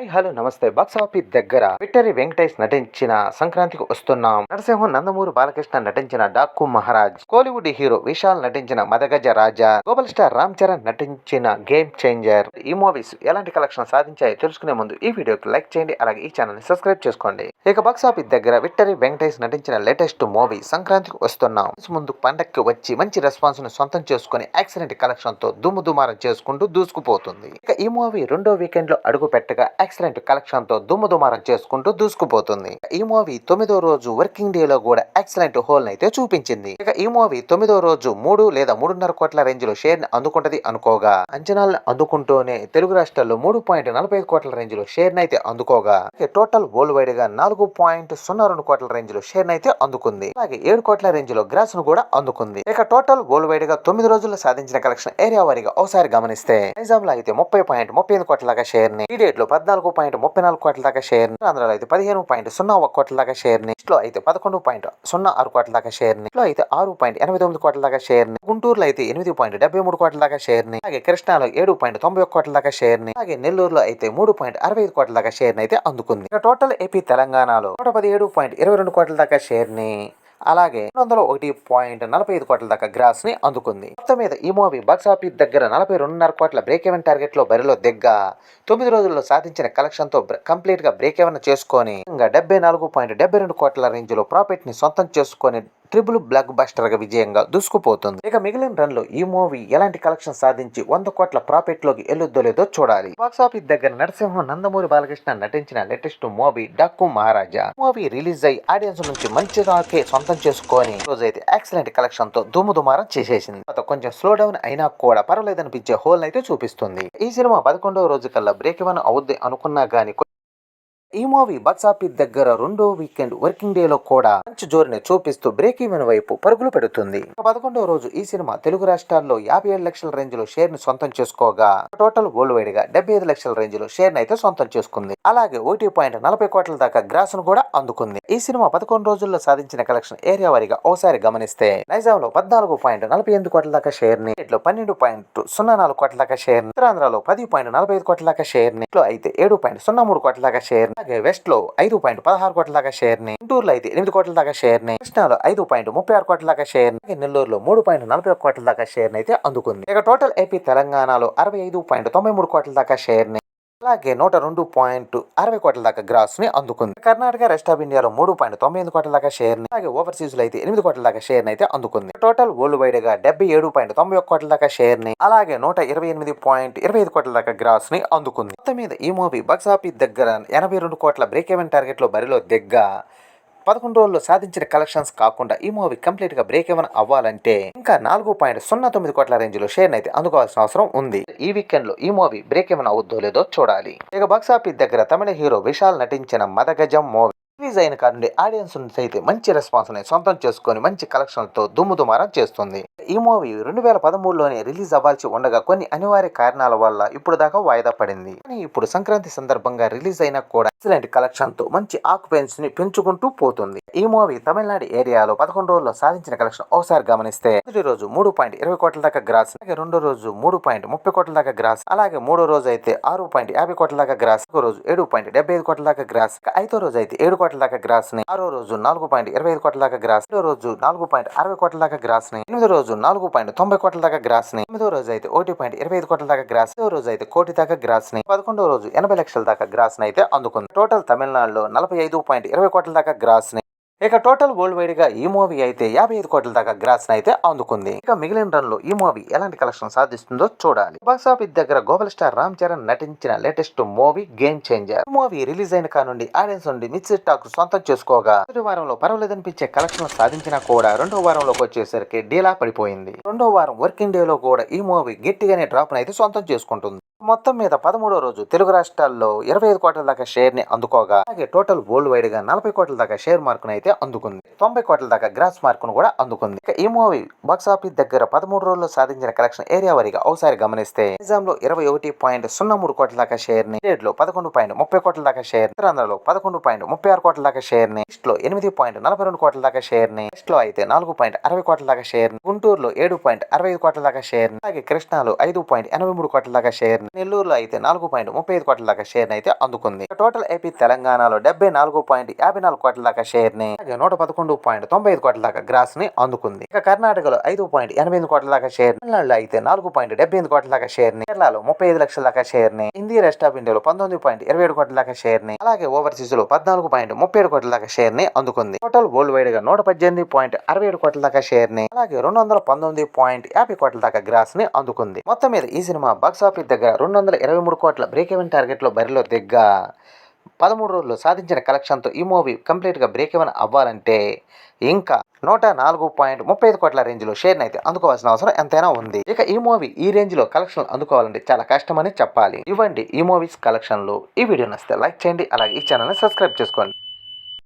Hi hello నమస్తే. Box office దగ్గర victory Venkatesh నటించిన సంక్రాంతికి వస్తున్నాం. నరసింహం నందమూరి బాలకృష్ణ నటించిన డాక్కు మహారాజ్ కోలీవుడ్ హీరో విశాల్ నటించిన మదగజ రాజా గ్లోబల్ స్టార్ రామ్ చరణ్ నటించిన గేమ్ చేంజర్. ఈ మూవీస్ ఎలాంటి కలెక్షన్ సాధించాయో తెలుసుకునే ముందు ఈ వీడియోకి లైక్ చేయండి అలాగే ఈ ఛానల్ని సబ్స్క్రైబ్ చేసుకోండి. ఇక బాక్స్ ఆఫీస్ దగ్గర విక్టరీ వెంకటేష్ నటించిన లేటెస్ట్ మూవీ సంక్రాంతికి వస్తున్నాం. ముందు పండక్కి వచ్చి మంచి రెస్పాన్స్ను సొంతం చేసుకుని యాక్సిడెంట్ కలెక్షన్తో దుమ్ము దుమారం చేసుకుంటూ దూసుకుపోతుంది. ఇక ఈ మూవీ రెండో వీకెండ్లో అడుగు పెట్టగా ఎక్సలెంట్ కలెక్షన్తో దుమ్ము దుమారం చేసుకుంటూ దూసుకుపోతుంది. ఈ మూవీ తొమ్మిదో రోజు వర్కింగ్ డే లో కూడా ఎక్సలెంట్ హోల్ అయితే చూపించింది. ఇక ఈ మూవీ తొమ్మిదో రోజు మూడు లేదా మూడున్నర కోట్ల రేంజ్లో షేర్ని అందుకుంటది అనుకోగా. అంచనాలను అందుకుంటూనే తెలుగు రాష్ట్రాల్లో మూడు పాయింట్ నలభై ఐదు కోట్ల రేంజ్లో షేర్ అయితే అందుకోగా. టోటల్ వరల్డ్ వైడ్గా నాలుగు పాయింట్ సున్నా రెండు కోట్ల రేంజ్లో షేర్ అయితే అందుకుంది. అలాగే ఏడు కోట్ల రేంజ్లో గ్రాస్ను కూడా అందుకుంది. ఇక టోటల్ వరల్డ్ వైడ్గా తొమ్మిది రోజుల్లో సాధించిన కలెక్షన్ ఏరియా వారిగా ఒకసారి గమనిస్తే నైజాం లో అయితే ముప్పై పాయింట్ ముప్పై ఐదు కోట్ల షేర్ని ఈ డేట్లో పద్నాలుగు పాయింట్ ముప్పై నాలుగు కోట్ల దాకా షేర్ ఆంధ్రలో అయితే పదిహేను పాయింట్ సున్నా ఒక కోట్ల దాకా షేర్ని లో అయితే పదకొండు పాయింట్ సున్నా ఆరు కోట్ల దాకా షేర్ని లో అయితే ఆరు పాయింట్ ఎనభై తొమ్మిది కోట్ల దాకా షేర్ని గుంటూరులో అయితే ఎనిమిది పాయింట్ డెబ్బై మూడు కోట్ల దాకా షేర్ని అలాగే కృష్ణాలో ఏడు పాయింట్ తొంభై ఒక కోట్ల దాకా షేర్ని అలాగే నెల్లూరులో అయితే మూడు పాయింట్ అరవై ఐదు కోట్ల దాకా షేర్ని అయితే అందుకుంది. ఇక టోటల్ ఏపీ తెలంగాణలో నూట పదిహేడు పాయింట్ ఇరవై రెండు కోట్ల దాకా షేర్ని అలాగే వందల ఒకటి పాయింట్ నలభై ఐదు కోట్ల దాకా గ్రాస్ని అందుకుంది. మొత్తం మీద ఈ మూవీ బాక్స్ ఆఫీస్ దగ్గర నలభై రెండున్నర కోట్ల బ్రేక్ ఎవెన్ టార్గెట్లో బరిలో దిగ్గ. తొమ్మిది రోజుల్లో సాధించిన కలెక్షన్తో కంప్లీట్గా బ్రేక్ ఎవెన్ చేసుకొని ఇంకా డెబ్బై నాలుగు పాయింట్ డెబ్బై రెండు కోట్ల రేంజ్లో ప్రాఫిట్ని సొంతం చేసుకొని ట్రిపుల్ బ్లాక్ బస్టర్గా విజయంగా దూసుకుపోతుంది. ఇక మిగిలిన రన్లో ఈ మూవీ ఎలాంటి కలెక్షన్ సాధించి వంద కోట్ల ప్రాఫిట్లోకి ఎల్లుద్దో లేదో చూడాలి. బాక్స్ ఆఫీస్ దగ్గర నరసింహం నందమూరి బాలకృష్ణ నటించిన latest movie Daaku Maharaja. Movie release అయ్యి ఆడియన్స్ నుంచి మంచి రాకే సొంతం చేసుకొని రోజు అయితే ఎక్సలెంట్ కలెక్షన్తో దుమ్ము దుమారం చేసేసింది కొంచెం స్లో డౌన్ అయినా కూడా పర్వాలేదనిపించే హోల్ అయితే చూపిస్తుంది. ఈ సినిమా పదకొండవ రోజు కల్లా బ్రేక్ ఇవన్ అవుద్ది అనుకున్నా గానీ ఈ మూవీ బాక్స్ దగ్గర రెండో వీకెండ్ వర్కింగ్ డే లో కూడా మంచి జోరుని చూపిస్తూ బ్రేక్ ఈవెన్ వైపు పరుగులు పెడుతుంది. పదకొండో పదకొండవ రోజు ఈ సినిమా తెలుగు రాష్ట్రాల్లో యాభై ఏడు లక్షల రేంజ్లో షేర్ని సొంతం చేసుకోగా టోటల్ వరల్డ్ వైడ్గా డెబ్బై ఐదు లక్షల రేంజ్లో షేర్ అయితే సొంతం చేసుకుంది. అలాగే ఒకటి పాయింట్ నలభై కోట్ల దాకా గ్రాస్ను కూడా అందుకుంది. ఈ సినిమా పదకొండు రోజుల్లో సాధించిన కలెక్షన్ ఏరియా వారిగా ఓసారి గమనిస్తే నైజాం లో పద్నాలుగు పాయింట్ నలభై ఎనిమిది కోట్ల దాకా షేర్ని పన్నెండు పాయింట్ సున్నా నాలుగు కోట్ల దాకా షేర్ని ఉత్తరాంధ్రలో పది పాయింట్ నలభై ఐదు కోట్ల దాకా షేర్ని అయితే ఏడు పాయింట్ సున్నా మూడు కోట్ల దాకా షేర్ అలాగే వెస్ట్లో ఐదు పాయింట్ పదహారు కోట్ల దాకా షేర్ని గుంటూరులో అయితే ఎనిమిది కోట్ల దాకా షేర్ని కృష్ణాలో ఐదు పాయింట్ ముప్పై ఆరు కోట్ల దాకా షేర్ నెల్లూరులో మూడు పాయింట్ నలభై ఒక కోట్ల దాకా షేర్ని అయితే అందుకుంది. ఇక టోటల్ ఏపీ తెలంగాణలో అరవై ఐదు పాయింట్ తొంభై మూడు కోట్ల దాకా షేర్ని అలాగే నూట రెండు పాయింట్ అరవై కోట్ల దాకా గ్రాస్ని అందుకుంది. కర్ణాటక రెస్ట్ ఆఫ్ ఇండియాలో మూడు పాయింట్ తొంభై ఎనిమిది కోట్ల దాకా షేర్ అలాగే ఓవర్సీస్లో అయితే ఎనిమిది కోట్ల దాకా షేర్ అయితే అందుకుంది. టోటల్ వరల్డ్ వైడ్గా డెబ్బై ఏడు పాయింట్ తొంభై ఒక్క కోట్ల దాకా షేర్ని అలాగే నూట ఇరవై ఎనిమిది పాయింట్ ఇరవై ఐదు కోట్ల దాకా గ్రాస్ని అందుకుంది. మొత్తం మీద ఈ మూవీ బాక్స్ ఆఫీస్ దగ్గర ఎనభై రెండు కోట్ల బ్రేక్ ఈవెన్ టార్గెట్లో బరిలో దిగ్గా పదకొండు రోజుల్లో సాధించిన కలెక్షన్స్ కాకుండా ఈ మూవీ కంప్లీట్గా బ్రేక్ ఏమైనా అవ్వాలంటే ఇంకా నాలుగు పాయింట్ సున్నా తొమ్మిది కోట్ల రేంజ్లో షేర్ అయితే అందుకోవాల్సిన అవసరం ఉంది. ఈ వీకెండ్లో ఈ మూవీ బ్రేక్ ఏమైనా అవుద్దో లేదో చూడాలి. ఇక బాక్స్ ఆఫీస్ దగ్గర తమిళ హీరో విశాల్ నటించిన మదగజం మూవీ రిలీజ్ అయిన కారణం ఆడియన్స్ నుంచి అయితే మంచి రెస్పాన్స్ని సొంతం చేసుకొని మంచి కలెక్షన్తో దుమ్ము దుమారం చేస్తుంది. ఈ మూవీ రెండు వేల పదమూడులోనే రిలీజ్ అవ్వాల్సి ఉండగా కొన్ని అనివార్య కారణాల వల్ల ఇప్పుడు దాకా వాయిదా పడింది. కానీ ఇప్పుడు సంక్రాంతి సందర్భంగా రిలీజ్ అయినా కూడా ఎక్సలెంట్ కలెక్షన్తో మంచి ఆక్యుపెన్స్ని పెంచుకుంటూ పోతుంది. ఈ మూవీ తమిళనాడు ఏరియాలో పదకొండు రోజుల్లో సాధించిన కలెక్షన్ ఒకసారి గమనిస్తే మొదటి రోజు మూడు పాయింట్ ఇరవై కోట్ల దాకా గ్రాస్ అలాగే రెండో రోజు మూడు పాయింట్ ముప్పై కోట్ల దాకా గ్రాస్ అలాగే మూడో రోజు అయితే ఆరు పాయింట్ యాభై కోట్ల దాకా గ్రాస్ ఒక రోజు ఏడు పాయింట్ డెబ్బై ఐదు కోట్ల దాకా గ్రాస్ ఐదో రోజు అయితే ఏడు కోట్ల దాకా గ్రాస్ని ఆరో రోజు నాలుగు పాయింట్ ఇరవై ఐదు కోట్ల దాకా గ్రాస్ ఏడో రోజు నాలుగు పాయింట్ అరవై కోట్ల దాకా గ్రాస్ని ఎనిమిదో రోజు నాలుగు పాయింట్ తొంభై కోట్ల దాకా గ్రాస్ని ఎనిమిదో రోజు అయితే ఒకటి పాయింట్ ఇరవై ఐదు కోట్ల దాకా గ్రాస్ ఏడో రోజు అయితే కోటి దాకా గ్రాస్ని పదకొండో రోజు ఎనభై లక్షల దాకా గ్రాస్ని అయితే అందుకుంది. టోటల్ తమిళనాడులో నలభై ఐదు పాయింట్ ఇరవై కోట్ల దాకా గ్రాస్ని ఇక టోటల్ వరల్డ్ వైడ్గా ఈ మూవీ అయితే యాభై ఐదు కోట్ల దాకా గ్రాస్ అయితే అందుకుంది. ఇక మిగిలిన రన్లో ఈ మూవీ ఎలాంటి కలెక్షన్ సాధిస్తుందో చూడాలి. బాక్స్ ఆఫీస్ దగ్గర గ్లోబల్ స్టార్ రామ్ చరణ్ నటించిన latest movie Game Changer movie release అయిన కానుండి ఆడియన్స్ నుండి మిక్సిడ్ టాక్ సొంతం చేసుకోగా. మొదటి వారంలో పర్వాలేదనిపించే కలెక్షన్ సాధించినా కూడా రెండో వారంలోకి వచ్చేసరికి డీలా పడిపోయింది. రెండో వారం వర్కింగ్ డే లో కూడా ఈ మూవీ గట్టిగానే డ్రాప్ అయితే సొంతం చేసుకుంటుంది. మొత్తం మీద పదమూడో రోజు తెలుగు రాష్ట్రాల్లో ఇరవై ఐదు కోట్ల దాకా షేర్ని అందుకోగా అలాగే టోటల్ వరల్డ్ వైడ్గా నలభై కోట్ల దాకా షేర్ మార్కును అయితే అందుకుంది తొంభై కోట్ల దాకా గ్రాస్ మార్కును కూడా అందుకుంది ఇక ఈ మూవీ బాక్స్ ఆఫీస్ దగ్గర పదమూడు రోజుల్లో సాధించిన కలెక్షన్ ఏరియా వారిగా ఒకసారి గమనిస్తే నిజాం లో ఇరవై ఒకటి పాయింట్ సున్నా మూడు కోట్ల దాకా షేర్ని స్టేట్లో పదకొండు పాయింట్ ముప్పై కోట్ల దాకా షేర్ ఉత్తరాంధ్రలో పదకొండు పాయింట్ ముప్పై ఆరు కోట్ల దాకా షేర్ని ఈస్ట్లో ఎనిమిది పాయింట్ నలభై రెండు కోట్ల దాకా షేర్ని వెస్ట్లో అయితే నాలుగు పాయింట్ అరవై కోట్ల దాకా షేర్ని గుంటూరులో ఏడు పాయింట్ అరవై ఐదు కోట్ల దాకా షేర్ అలాగే కృష్ణాలో ఐదు పాయింట్ ఎనభై మూడు కోట్ల దాకా షేర్ని నెల్లూరులో అయితే నాలుగు పాయింట్ ముప్పై ఐదు కోట్ల దాకా షేర్ అయితే అందుకుంది. టోటల్ ఏపీ తెలంగాణలో డెబ్బై నాలుగు పాయింట్ యాభై నాలుగు కోట్ల దాకా షేర్ని నూట పదకొండు పాయింట్ తొంభై ఐదు కోట్ల దాకా గ్రాస్ని అందుకుంది. ఇక కర్ణాటకలో ఐదు పాయింట్ ఎనభై ఎనిమిది కోట్ల దాకా షేర్ తమిళనాడులో అయితే నాలుగు పాయింట్ డెబ్బై ఎనిమిది కోట్ల దాకా షేర్ని కేరళలో ముప్పై ఐదు లక్షల దాకా షేర్ని హిందీ రెస్ట్ ఆఫ్ ఇండియాలో పంతొమ్మిది పాయింట్ ఇరవై ఏడు కోట్ల దాకా షేర్ని అలాగే ఓవర్సీస్లో పద్నాలుగు పాయింట్ ముప్పై ఏడు కోట్ల దాకా షేర్ని అందుకుంది. టోటల్ వరల్డ్ వైడ్గా నూట పద్దెనిమిది పాయింట్ అరవై ఏడు కోట్ల దాకా షేర్ని అలాగే రెండు వందల పంతొమ్మిది పాయింట్ యాభై కోట్ల దాకా గ్రాస్ని అందుకుంది. మొత్తం మీద ఈ సినిమా బాక్స్ ఆఫీస్ దగ్గర రెండు వందల ఇరవై మూడు కోట్ల బ్రేక్ ఎవెన్ టార్గెట్లో బరిలో దిగ్గా. పదమూడు రోజుల్లో సాధించిన కలెక్షన్తో ఈ మూవీ కంప్లీట్గా బ్రేక్ ఎవెన్ అవ్వాలంటే ఇంకా నూట నాలుగు పాయింట్ ముప్పై ఐదు కోట్ల రేంజ్లో షేర్ని అయితే అందుకోవాల్సిన అవసరం ఎంతైనా ఉంది. ఇక ఈ మూవీ ఈ రేంజ్లో కలెక్షన్లు అందుకోవాలంటే చాలా కష్టమని చెప్పాలి. ఇవ్వండి ఈ మూవీస్ కలెక్షన్లు. ఈ వీడియో నచ్చితే లైక్ చేయండి అలాగే ఈ ఛానల్ని సబ్స్క్రైబ్ చేసుకోండి.